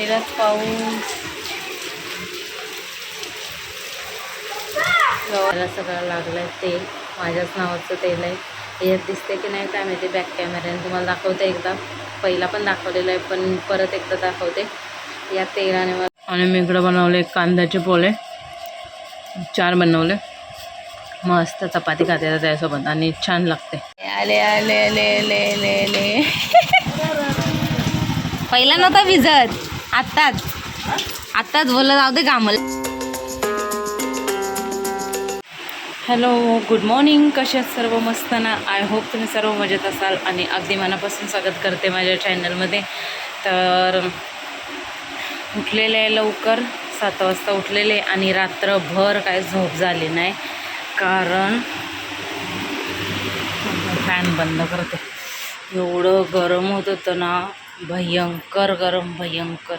पहिलाच पाऊस गव्हाला सगळं लागलंय तेल माझ्याच नावाचं तेल आहे यात दिसते की नाही काय माहिती बॅक कॅमेऱ्याने तुम्हाला दाखवते एकदा. पहिला पण दाखवलेलं आहे पण परत एकदा दाखवते. या तेलाने आणि मी इकडं बनवले कांद्याचे पोळे. चार बनवले. मस्त चपाती खाते त्यासोबत आणि छान लागते. आले आले आले आले आले आले. पहिला नव्हता भिजत. आत्ताच. आत्ताच बोलत जाऊ दे कामाला. हॅलो गुड मॉर्निंग कसे आहेत सर्व मस्त ना आय होप तुम्ही सर्व मजेत असाल आणि अगदी मनापासून स्वागत करते माझ्या चॅनलमध्ये तर उठलेले आहे लवकर सात वाजता उठलेले आणि रात्रभर काय झोप झाली नाही. कारण फॅन बंद करते. एवढं गरम होत होतं ना. भयंकर गरम भयंकर.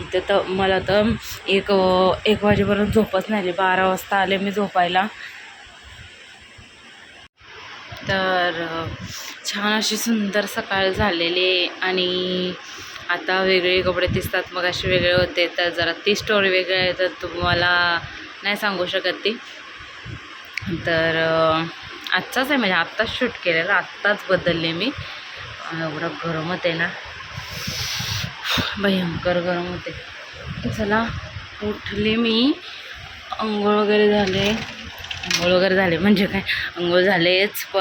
इथं तर मला तर एक एक वाजेपर्यंत झोपच नाही आली. बारा वाजता आले मी झोपायला. तर छान अशी सुंदर सकाळ झालेली आणि आता वेगळे कपडे दिसतात. मग असे वेगळे होते तर जरा ती स्टोरी वेगळी आहे तर तुम्हाला नाही सांगू शकत ती. तर आत्ताच आजचाच आहे म्हणजे आत्ताच शूट केलेलं. आत्ताच बदलले मी. एवढं गरम होते ना. भयंकर गरम होते. चला उठले मी. अंघोळ वगैरे झाले. आंघोळ वगैरे झाले म्हणजे काय? अंघोळ झालेच प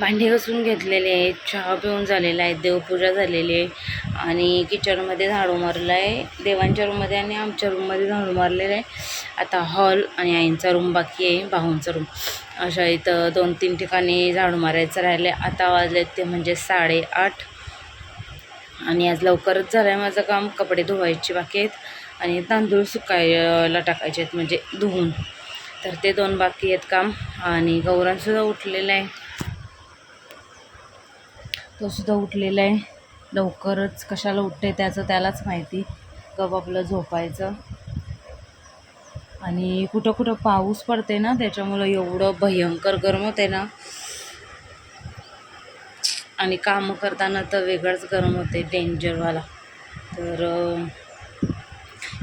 भांडी घासून घेतलेले आहेत चहा पिऊन झालेला आहे देवपूजा झालेली आहे. आणि किचनमध्ये झाडू मारलं आहे देवांच्या रूममध्ये आणि आमच्या रूममध्ये झाडू मारलेलं आहे आता हॉल आणि आईंचा रूम बाकी आहे भाऊंचा रूम अशा इथं दोन तीन ठिकाणी झाडू मारायचं राहिलं. आहे आता वाजले ते म्हणजे साडेआठ. आणि आज लवकरच झालं आहे माझं काम. कपडे धुवायचे बाकी आहेत आणि तांदूळ सुकायला टाकायचे आहेत म्हणजे धुवून. तर ते दोन बाकी आहेत काम आणि गौरांसुद्धा उठलेलं आहे. तो सुद्धा उठलेला आहे. लवकरच कशाला उठते त्याचं त्यालाच माहिती. कब आपलं झोपायचं. आणि कुठं कुठं पाऊस पडते ना त्याच्यामुळं एवढं भयंकर गरम होते ना. आणि कामं करताना तर वेगळंच गरम होते डेंजरवाला तर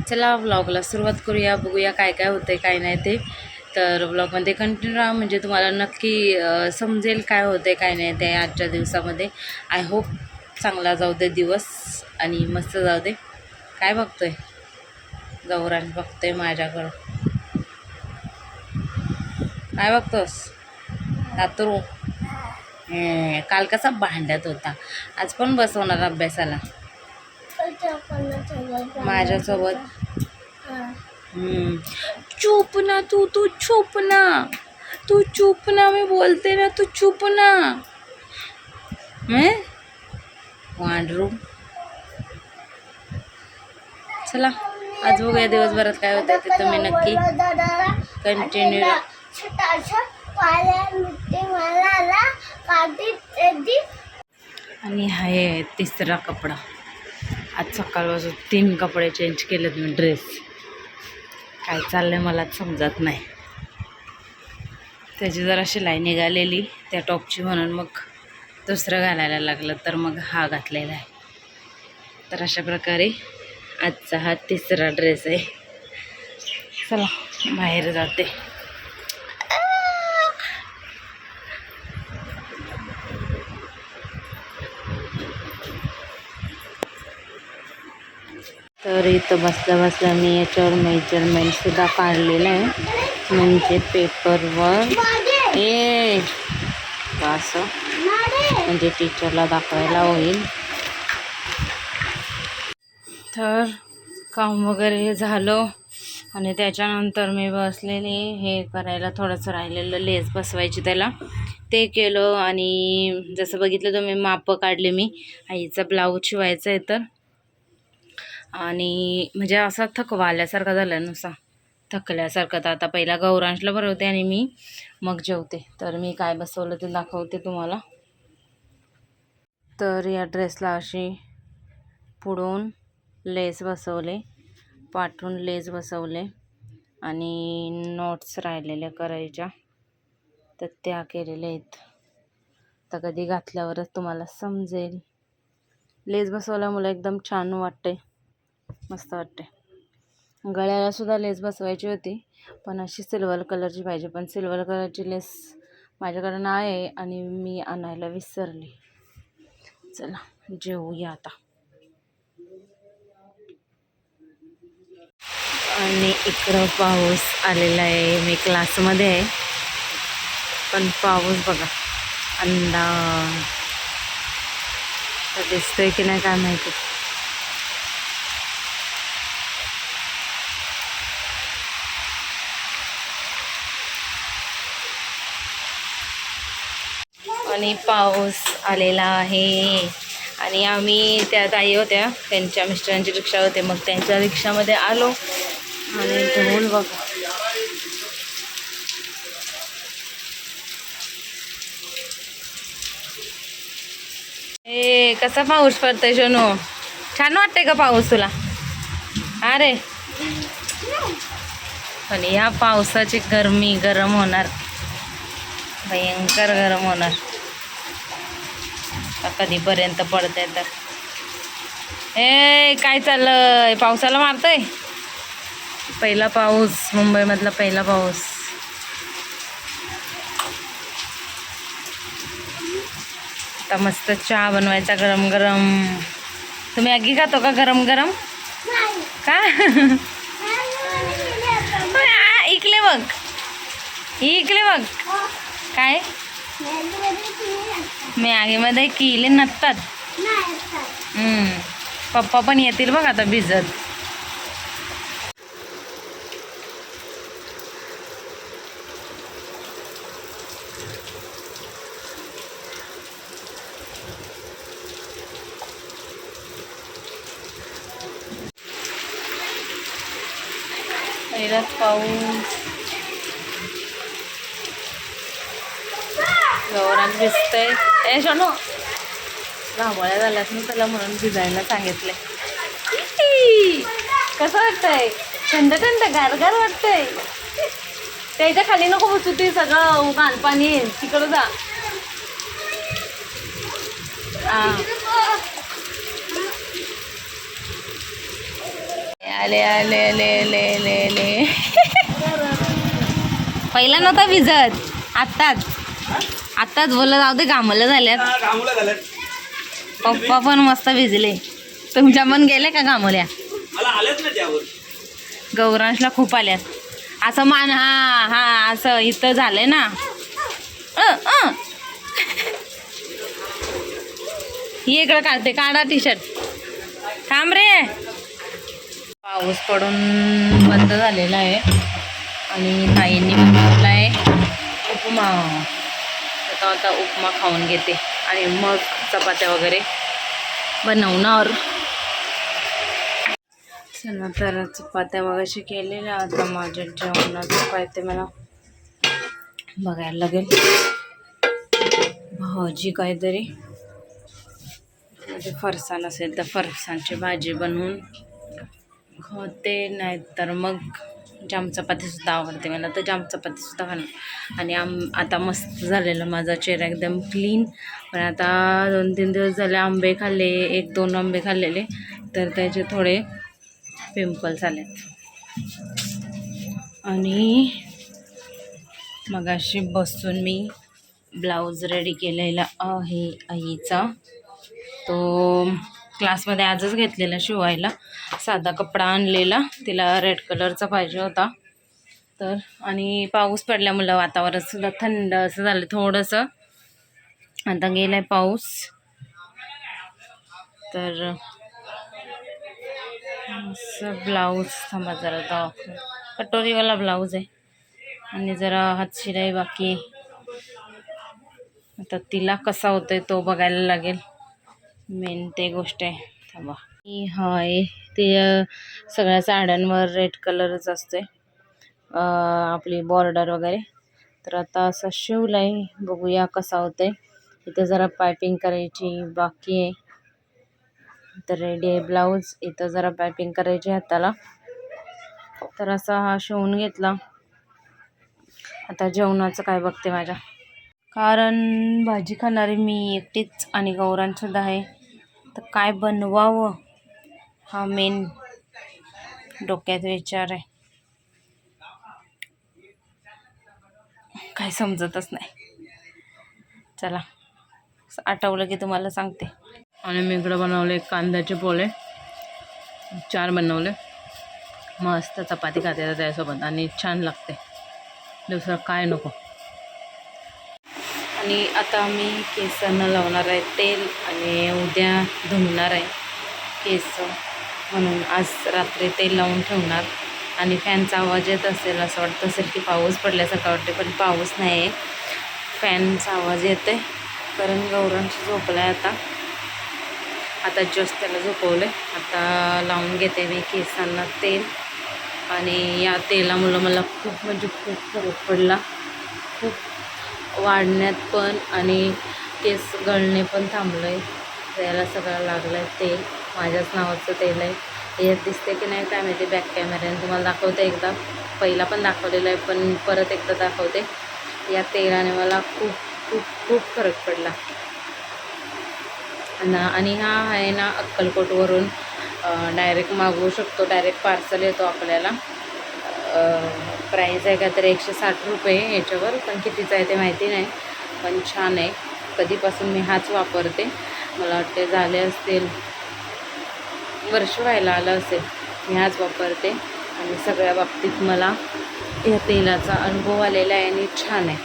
चला व्लॉगला सुरुवात करूया बघूया काय काय होतं काय नाही ते. तर ब्लॉगमध्ये कंटिन्यू राहा म्हणजे तुम्हाला नक्की समजेल काय होते काय नाही ते आजच्या दिवसामध्ये. आय होप चांगला जाऊ दे दिवस आणि मस्त जाऊ दे. काय बघतोय? बघतो बघतोय माझ्याकडं. काय बघतोस? दातरू हं, हो. काल कसा भांड्यात होता. आज पण बसवणार अभ्यासाला. माझ्यासोबत. चुप ना तू तू चुप ना. तू चुप ना मी बोलते ना तू चुप ना? वांडरू चला आज बघूया दिवसभरात काय होतं ते तुम्ही नक्की कंटिन्यू आणि हा आहे तिसरा कपडा. आज सकाळपासून तीन कपडे चेंज केलेत मी ड्रेस काय चाललंय मलाच समजत नाही. त्याची जराशी लाईन निघालेली त्या टॉपची म्हणून मग दुसरं घालायला लागलं तर मग हा घातलेला आहे. तर अशा प्रकारे आजचा हा तिसरा ड्रेस आहे. चला बाहेर जाते. तर इथं बसल्या बसल्या मी याच्यावर मेजरमेंटसुद्धा काढलेलं आहे. म्हणजे पेपरवर ए असं? म्हणजे टीचरला दाखवायला होईल. तर काम वगैरे झालं. आणि त्याच्यानंतर मी बसलेले. हे करायला थोडंसं राहिलेलं लेस बसवायची त्याला. ते केलं आणि जसं बघितलं तुम्ही मापं काढले मी. आईचा ब्लाऊज शिवायचा आहे तर. आणि म्हणजे असा थकवा आल्यासारखा झाला नुसा थकल्यासारखं तर आता पहिला गौरांशला भरवते आणि मी मग जेवते. तर मी काय बसवलं ते दाखवते तुम्हाला. तर या ड्रेसला अशी पुढून लेस बसवले पाठून लेस बसवले आणि नोट्स राहिलेल्या करायच्या. तर त्या केलेल्या आहेत. तर कधी घातल्यावरच तुम्हाला समजेल. लेस बसवल्यामुळे एकदम छान वाटते मस्त वाटते गळ्याला सुद्धा लेस बसवायची होती पण अशी सिल्वर कलरची पाहिजे. पण सिल्वर कलरची लेस माझ्याकडे नाही आहे आणि मी आणायला विसरली. चला जेवूया आता. आणि इकडं पाऊस आलेला आहे. मी क्लासमध्ये आहे. पण पाऊस बघा अंदा तर दिसतोय की नाही काय माहिती. आणि पाऊस आलेला आहे. आणि आम्ही त्या ताई होत्या त्यांच्या मिस्टरांची रिक्षा होते मग त्यांच्या रिक्षामध्ये आलो. आणि ढोल बघा. ए कसा पाऊस पडतोय शोनू? छान वाटतंय का पाऊस तुला? अरे पण या पावसाची गरमी गरम होणार. भयंकर गरम होणार. कधीपर्यंत पडते तर? ए काय चाललंय? पावसाला मारतोय? पहिला पाऊस मुंबईमधला पहिला पाऊस. आता मस्त चहा बनवायचा गरम गरम तुम्ही आगी खातो का गरम गरम का इकले बघ. इकले बघ. काय? मी आगीमध्ये किले नसतात. पप्पा पण येतील बघ आता भिजत. पाऊस. गौरात भिजतंय ए शोनो. घामोळ्या झाल्यात ना त्याला म्हणून भिजायला सांगितलंय. कसं वाटतंय? थंड थंड गारगार वाटतंय. त्याच्याखाली नको बसू ती सगळं घाणपाणी येईल तिकडं जा. आले आले आले आले आले आले. पहिला नव्हता भिजत आत्ताच. आत्ताच बोलत जाऊ दे घामलं झाल्यात. घामोला पप्पा पण मस्त भिजले. तुमच्या पण गेले का घामोल्या? गौरांशला खूप आल्यात. असं मान हा हा असं इथं झालंय ना. इकडं काढते काढा टी शर्ट थांब रे. पाऊस पडून बंद झालेला आहे. आणि ताईंनी बनवला आहे. उपमा. आता आता उपमा खाऊन घेते. आणि मग चपात्या वगैरे बनवणार. चला तर चपात्या वगैरे केलेल्या. आता माझ्या जेवणाचं काय ते मला बघायला लागेल. भाजी काहीतरी. म्हणजे फरसाण असेल तर फरसाणची भाजी बनवून खाते नाहीतर मग जाम चपातीसुद्धा आवडते मला तर जाम चपातीसुद्धा खाणं आणि आम आता मस्त झालेलं माझा चेहरा एकदम क्लीन पण आता दोन तीन दिवस झाले आंबे खाल्ले एक दोन आंबे खाल्लेले तर त्याचे थोडे पिंपल्स आलेत. आणि मगाशी बसून मी ब्लाऊज रेडी केलेला आहे आईचा. तो क्लासमध्ये आजच घेतलेला शिवायला. साधा कपडा आणलेला. तिला रेड कलरचा पाहिजे होता. तर आणि पाऊस पडल्यामुळं वातावरण सुद्धा थंड असं झालं. थोडंसं आता गेलं आहे पाऊस. तर असं ब्लाऊज थांबा जरा दाखव कटोरीवाला ब्लाऊज आहे. आणि जरा हातशिलाई बाकी आता तिला कसा होतोय तो बघायला लागेल. मेन ते गोष्ट आहे. थांबा. ही हाय ते सगळ्या साड्यांवर रेड कलरच असते आपली बॉर्डर वगैरे. तर आता असा शिवला आहे बघूया कसा होतं आहे इथं जरा पायपिंग करायची बाकी आहे. तर रेडी आहे ब्लाऊज इथं जरा पायपिंग करायची हाताला. तर असा हा शिवून घेतला. आता जेवणाचं काय बघते माझ्या. कारण भाजी खाणारी मी एकटीच आणि गौरांसुद्धा आहे. तर काय बनवावं? हा मेन डोक्यात विचार आहे. काय समजतच नाही. चला आठवलं की तुम्हाला सांगते. आणि मी इकडं बनवले कांद्याचे पोळे. चार बनवले. मस्त चपाती खाते त्यासोबत आणि छान लागते. दुसरं काय नको. आणि आता मी केसांना लावणार आहे तेल आणि उद्या धुणार आहे केस. म्हणून आज रात्री तेल लावून ठेवणार. आणि फॅनचा आवाज येत असेल असं वाटतं असेल की पाऊस पडल्यासारखा वाटते पण पाऊस नाही आहे फॅनचा आवाज येते कारण गौरांशी झोपला आहे आता. आता जस्ट त्याला झोपवलं आहे आता लावून घेते मी केसांना तेल. आणि या तेलामुळं मला खूप म्हणजे खूप फरक पडला. खूप वाढण्यात पण आणि केस गळणे पण थांबलं आहे त्याला सगळं लागलं आहे तेल माझ्याच नावाचं तेल आहे. हे दिसते की नाही काय माहिती बॅक कॅमेऱ्याने तुम्हाला दाखवते एकदा. पहिला पण दाखवलेलं आहे पण परत एकदा दाखवते. या तेलाने मला खूप खूप खूप फरक पडला. ना आणि हा आहे ना अक्कलकोटवरून डायरेक्ट मागवू शकतो. डायरेक्ट पार्सल येतो आपल्याला. प्राईस आहे का तर एकशे साठ रुपये याच्यावर. पण कितीचं आहे ते माहिती नाही पण छान आहे. कधीपासून मी हाच वापरते. मला वाटते झाले असतील वर्ष व्हायला आलं असेल मी हाच वापरते. आणि सगळ्या बाबतीत मला या तेलाचा अनुभव आलेला आहे आणि छान आहे.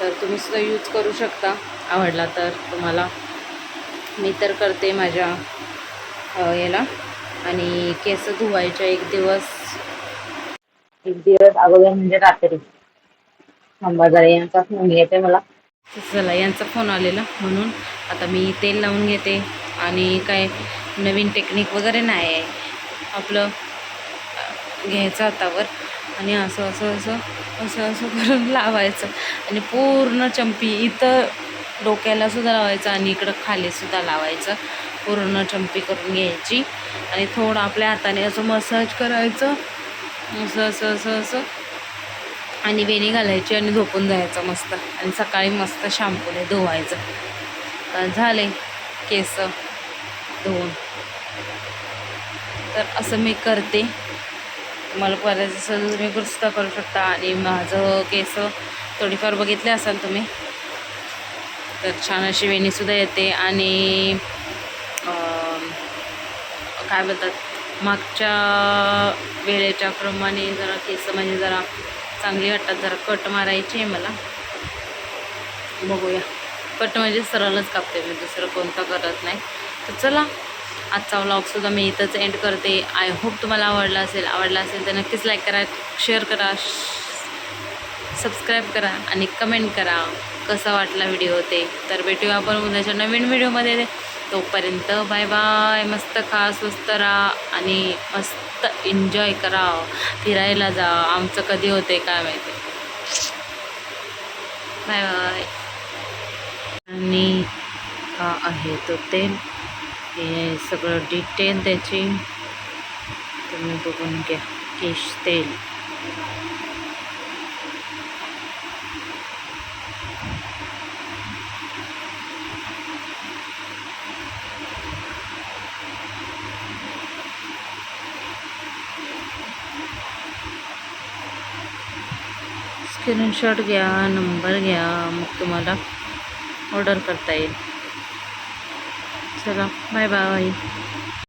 तर तुम्ही सुद्धा यूज करू शकता. आवडला तर तुम्हाला. मी तर करते माझ्या याला. आणि केस धुवायच्या एक दिवस. एक दिवस अगोदर म्हणजे रात्री. थांबा यांचा फोन येते मला. चला यांचा फोन आलेला म्हणून आता मी तेल लावून घेते. आणि काय नवीन टेक्निक वगैरे नाही आहे. आपलं घ्यायचं हातावर. आणि असं असं असं असं असं करून लावायचं. आणि पूर्ण चंपी इथं डोक्याला सुद्धा लावायचं आणि इकडं खाली सुद्धा लावायचं. पूर्ण चंपी करून घ्यायची. आणि थोडं आपल्या हाताने असं मसाज करायचं. असं असं असं असं. आणि वेणी घालायची आणि झोपून जायचं मस्त. आणि सकाळी मस्त शॅम्पूने धुवायचं. झाले केस धुवून. तर असं मी करते. मला बऱ्याच असं तुम्ही सुद्धा करू शकता आणि माझं केस थोडीफार बघितले असाल तुम्ही तर छान अशी वेणीसुद्धा येते आणि काय बोलतात? मागच्या वेळेच्या क्रमाने जरा केस म्हणजे जरा चांगली वाटतात जरा कट मारायची आहे मला. बघूया. कट म्हणजे सरळच कापते मी दुसरं कोणतं करत नाही. तर चला आजचा व्लॉगसुद्धा मी इथंच एंड करते. आय होप तुम्हाला आवडला असेल आवडला असेल तर नक्कीच लाईक करा शेअर करा. सबस्क्राईब करा आणि कमेंट करा कसा वाटला व्हिडिओ ते. तर भेटूया आपण उद्याच्या नवीन व्हिडिओमध्ये तोपर्यंत बाय बाय मस्त खा स्वस्त राहा आणि मस्त एन्जॉय करा. फिरायला जा. आमचं कधी होते काय माहिती. बाय बाय आणि हा आहे तो तेल हे सगळं डिटेल त्याची. तुम्ही बघून घ्या. केश तेल. स्क्रीनशॉट घ्या नंबर घ्या मग तुम्हाला ऑर्डर करता येईल. चला बाय बाय